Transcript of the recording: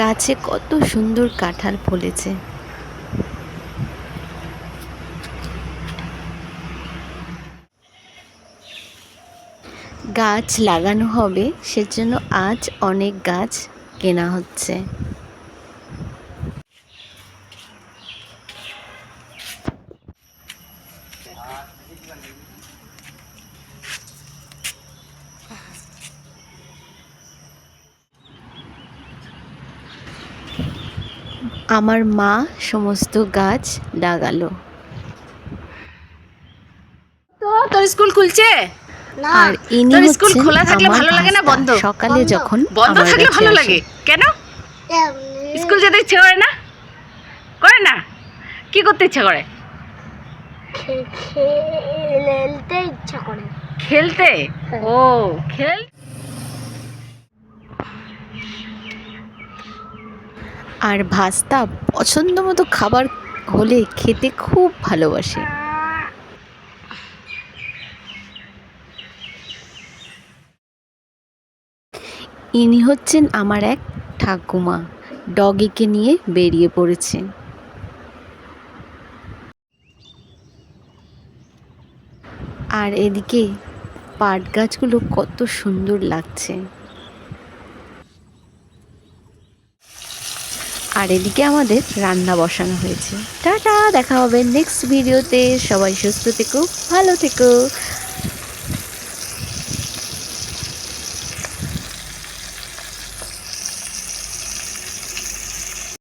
গাছে কত সুন্দর কাঁঠাল ফলেছে। গাছ লাগানো হবে সেজন্য আজ অনেক গাছ কেনা হচ্ছে। আমার মা সমস্ত গাছ লাগালো। তো তোর স্কুল খুলছে? আর ইনি তোর স্কুল খোলা থাকলে ভালো লাগে না বন্ধ? সকালে যখন বন্ধ থাকলে ভালো লাগে কেন? স্কুল যেতে ইচ্ছে করে না? করে না? কি করতে ইচ্ছা করে? খেলতে ইচ্ছা করে। খেলতে? ও খেল আর ভাস্তা পছন্দ মতো খাবার হলে খেতে খুব ভালোবাসে। ইনি হচ্ছেন আমার এক ঠাকুমা, ডগিকে নিয়ে বেরিয়ে পড়েছেন। আর এদিকে পাট গাছগুলো কত সুন্দর লাগছে। আর এদিকে আমাদের রান্না বসানো হয়েছে। টাটা, দেখা হবে নেক্সট ভিডিওতে সবাই সুস্থ থেকো, ভালো থেকো।